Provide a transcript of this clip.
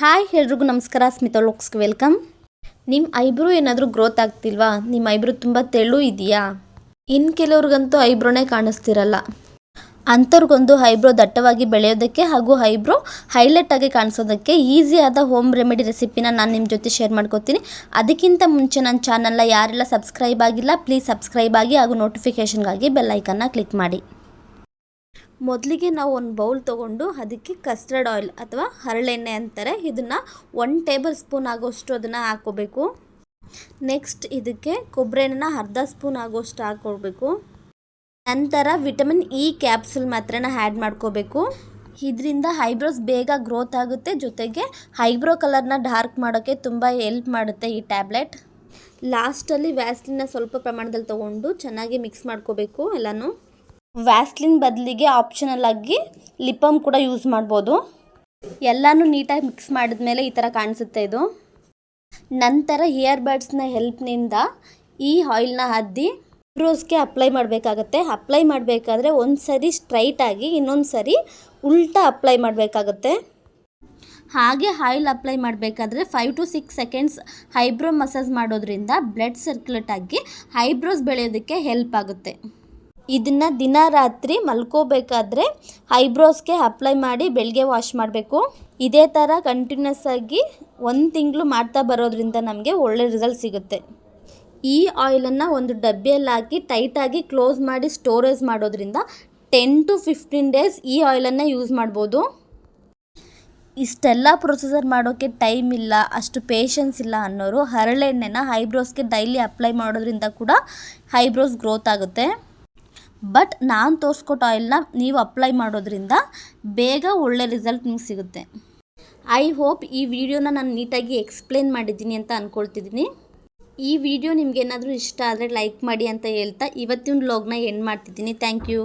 Hi ಎಲ್ರಿಗೂ ನಮಸ್ಕಾರ, ಸ್ಮಿತಾ ಲುಕ್ಸ್ಗೆ ವೆಲ್ಕಮ್. ನಿಮ್ಮ ಐಬ್ರೋ ಏನಾದರೂ ಗ್ರೋತ್ ಆಗ್ತಿಲ್ವಾ? ನಿಮ್ಮ ಐಬ್ರೋ ತುಂಬ ತೆಳು ಇದೆಯಾ? ಇನ್ನು ಕೆಲವ್ರಿಗಂತೂ ಐಬ್ರೋನೇ ಕಾಣಿಸ್ತಿರಲ್ಲ. ಅಂಥವ್ರಿಗೊಂದು ಐಬ್ರೋ ದಟ್ಟವಾಗಿ ಬೆಳೆಯೋದಕ್ಕೆ ಹಾಗೂ ಐಬ್ರೋ ಹೈಲೈಟ್ ಆಗಿ ಕಾಣಿಸೋದಕ್ಕೆ ಈಸಿಯಾದ ಹೋಮ್ ರೆಮಿಡಿ ರೆಸಿಪಿನ ನಾನು ನಿಮ್ಮ ಜೊತೆ ಶೇರ್ ಮಾಡ್ಕೋತೀನಿ. ಅದಕ್ಕಿಂತ ಮುಂಚೆ ನನ್ನ ಚಾನಲ್ನ ಯಾರೆಲ್ಲ ಸಬ್ಸ್ಕ್ರೈಬ್ ಆಗಿಲ್ಲ, ಪ್ಲೀಸ್ ಸಬ್ಸ್ಕ್ರೈಬ್ ಆಗಿ ಹಾಗೂ ನೋಟಿಫಿಕೇಷನ್ಗಾಗಿ ಬೆಲ್ಲೈಕನ್ನ ಕ್ಲಿಕ್ ಮಾಡಿ. ಮೊದಲಿಗೆ ನಾವು ಒಂದು ಬೌಲ್ ತೊಗೊಂಡು ಅದಕ್ಕೆ ಕಸ್ಟರ್ಡ್ ಆಯಿಲ್ ಅಥವಾ ಹರಳೆಣ್ಣೆ ಅಂತಾರೆ. ಇದನ್ನು ಒನ್ ಟೇಬಲ್ ಸ್ಪೂನ್ ಆಗೋಷ್ಟು ಅದನ್ನು ಹಾಕೋಬೇಕು ನೆಕ್ಸ್ಟ್ ಇದಕ್ಕೆ ಕೊಬ್ಬರಿ ಎಣ್ಣೆನ ಅರ್ಧ ಸ್ಪೂನ್ ಆಗೋಷ್ಟು ಹಾಕ್ಕೊಳ್ಬೇಕು ನಂತರ ವಿಟಮಿನ್ ಇ ಕ್ಯಾಪ್ಸುಲ್ ಮಾತ್ರನ ಆ್ಯಡ್ ಮಾಡ್ಕೋಬೇಕು. ಇದರಿಂದ ಐಬ್ರೋಸ್ ಬೇಗ ಗ್ರೋತ್ ಆಗುತ್ತೆ. ಜೊತೆಗೆ ಹೈಬ್ರೋ ಕಲರ್ನ ಡಾರ್ಕ್ ಮಾಡೋಕ್ಕೆ ತುಂಬ ಹೆಲ್ಪ್ ಮಾಡುತ್ತೆ ಈ ಟ್ಯಾಬ್ಲೆಟ್. ಲಾಸ್ಟಲ್ಲಿ ವ್ಯಾಸ್ಲಿನ ಸ್ವಲ್ಪ ಪ್ರಮಾಣದಲ್ಲಿ ತೊಗೊಂಡು ಚೆನ್ನಾಗಿ ಮಿಕ್ಸ್ ಮಾಡ್ಕೋಬೇಕು ಎಲ್ಲನೂ. ವ್ಯಾಸ್ಲಿನ್ ಬದಲಿಗೆ ಆಪ್ಷನಲ್ ಆಗಿ ಲಿಪಮ್ ಕೂಡ ಯೂಸ್ ಮಾಡ್ಬೋದು. ಎಲ್ಲನೂ ನೀಟಾಗಿ ಮಿಕ್ಸ್ ಮಾಡಿದ ಮೇಲೆ ಈ ಥರ ಕಾಣಿಸುತ್ತೆ ಇದು. ನಂತರ ಇಯರ್ ಬಡ್ಸ್ನ ಹೆಲ್ಪ್ನಿಂದ ಈ ಆಯಿಲ್ನ ಹದ್ದಿ ಬ್ರೋಸ್ಗೆ ಅಪ್ಲೈ ಮಾಡಬೇಕಾಗತ್ತೆ. ಅಪ್ಲೈ ಮಾಡಬೇಕಾದ್ರೆ ಒಂದು ಸರಿ ಸ್ಟ್ರೈಟಾಗಿ ಇನ್ನೊಂದು ಸರಿ ಉಲ್ಟಾ ಅಪ್ಲೈ ಮಾಡಬೇಕಾಗತ್ತೆ. ಹಾಗೆ ಆಯಿಲ್ ಅಪ್ಲೈ ಮಾಡಬೇಕಾದ್ರೆ five to six seconds eyebrow massage ಮಾಡೋದ್ರಿಂದ ಬ್ಲಡ್ ಸರ್ಕ್ಯುಲೇಟ್ ಆಗಿ ಹೈಬ್ರೋಸ್ ಬೆಳೆಯೋದಕ್ಕೆ ಹೆಲ್ಪ್ ಆಗುತ್ತೆ. ಇದನ್ನು ದಿನ ರಾತ್ರಿ ಮಲ್ಕೋಬೇಕಾದ್ರೆ ಐಬ್ರೋಸ್ಗೆ ಅಪ್ಲೈ ಮಾಡಿ ಬೆಳಗ್ಗೆ ವಾಶ್ ಮಾಡಬೇಕು. ಇದೇ ಥರ ಕಂಟಿನ್ಯೂಸ್ ಆಗಿ ಒಂದು ತಿಂಗಳು ಮಾಡ್ತಾ ಬರೋದ್ರಿಂದ ನಮಗೆ ಒಳ್ಳೆ ರಿಸಲ್ಟ್ ಸಿಗುತ್ತೆ. ಈ ಆಯಿಲನ್ನು ಒಂದು ಡಬ್ಬಿಯಲ್ಲಿ ಹಾಕಿ ಟೈಟಾಗಿ ಕ್ಲೋಸ್ ಮಾಡಿ ಸ್ಟೋರೇಜ್ ಮಾಡೋದ್ರಿಂದ ಟೆನ್ ಟು ಫಿಫ್ಟೀನ್ ಡೇಸ್ ಈ ಆಯಿಲನ್ನು ಯೂಸ್ ಮಾಡ್ಬೋದು. ಇಷ್ಟೆಲ್ಲ ಪ್ರೊಸೆಸರ್ ಮಾಡೋಕ್ಕೆ ಟೈಮ್ ಇಲ್ಲ, ಅಷ್ಟು ಪೇಷನ್ಸ್ ಇಲ್ಲ ಅನ್ನೋರು ಹರಳೆಣ್ಣೆನ ಹೈಬ್ರೋಸ್ಗೆ ಡೈಲಿ ಅಪ್ಲೈ ಮಾಡೋದ್ರಿಂದ ಕೂಡ ಐಬ್ರೋಸ್ ಗ್ರೋತ್ ಆಗುತ್ತೆ. ಬಟ್ ನಾನು ತೋರಿಸ್ಕೊಟ್ಟ ಆಯಿಲ್ನ ನೀವು ಅಪ್ಲೈ ಮಾಡೋದ್ರಿಂದ ಬೇಗ ಒಳ್ಳೆ ರಿಸಲ್ಟ್ ನಿಮ್ಗೆ ಸಿಗುತ್ತೆ. ಐ ಹೋಪ್ ಈ ವಿಡಿಯೋನ ನಾನು ನೀಟಾಗಿ ಎಕ್ಸ್ಪ್ಲೇನ್ ಮಾಡಿದ್ದೀನಿ ಅಂತ ಅಂದ್ಕೊಳ್ತಿದ್ದೀನಿ ಈ ವಿಡಿಯೋ ನಿಮ್ಗೆ ಏನಾದರೂ ಇಷ್ಟ ಆದರೆ ಲೈಕ್ ಮಾಡಿ ಅಂತ ಹೇಳ್ತಾ ಇವತ್ತಿನ ವ್ಲಾಗ್ನ ಎಂಡ್ ಮಾಡ್ತಿದ್ದೀನಿ. Thank you